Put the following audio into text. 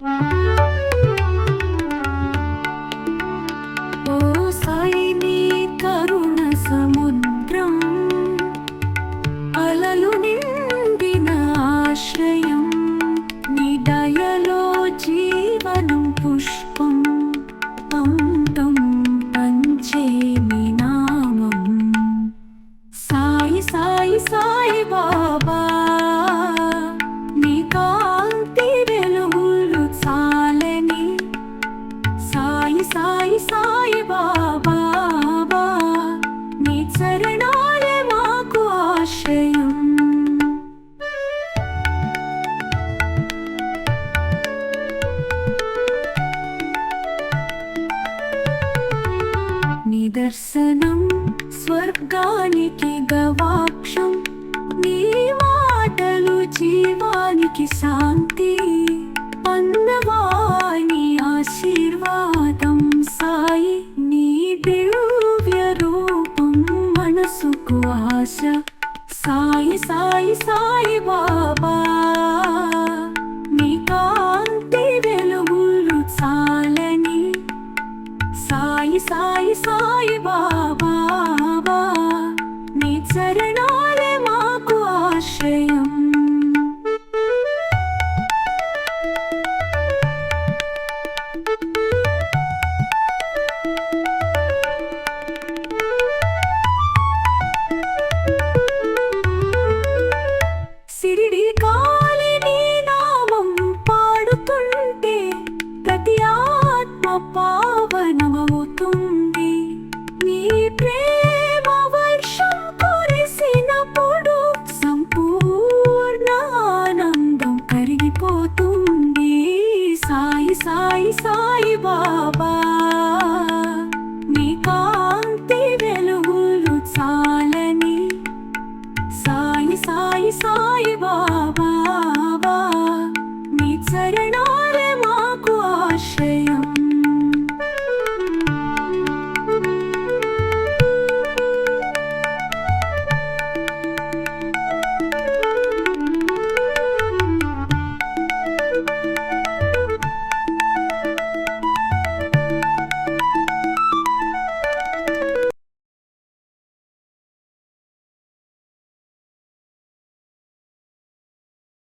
ఓ సాయి నీ కరుణ సముద్రం దర్శనం స్వర్గానికి గవాక్షం నీ మాటలు జీవానికి శాంతి అన్నవాణి ఆశీర్వాదం సాయి నీ దివ్య రూపం మనసుకు ఆశ. సాయి సాయి సాయి బాబా సాయి సాయి సాయి బాబా నీ చరణాలే మాకు ఆశ్రయం. సిరిడి కాలి నీ నామం పాడుతుంటే ప్రతి ఆత్మ పావనమవుతుంది.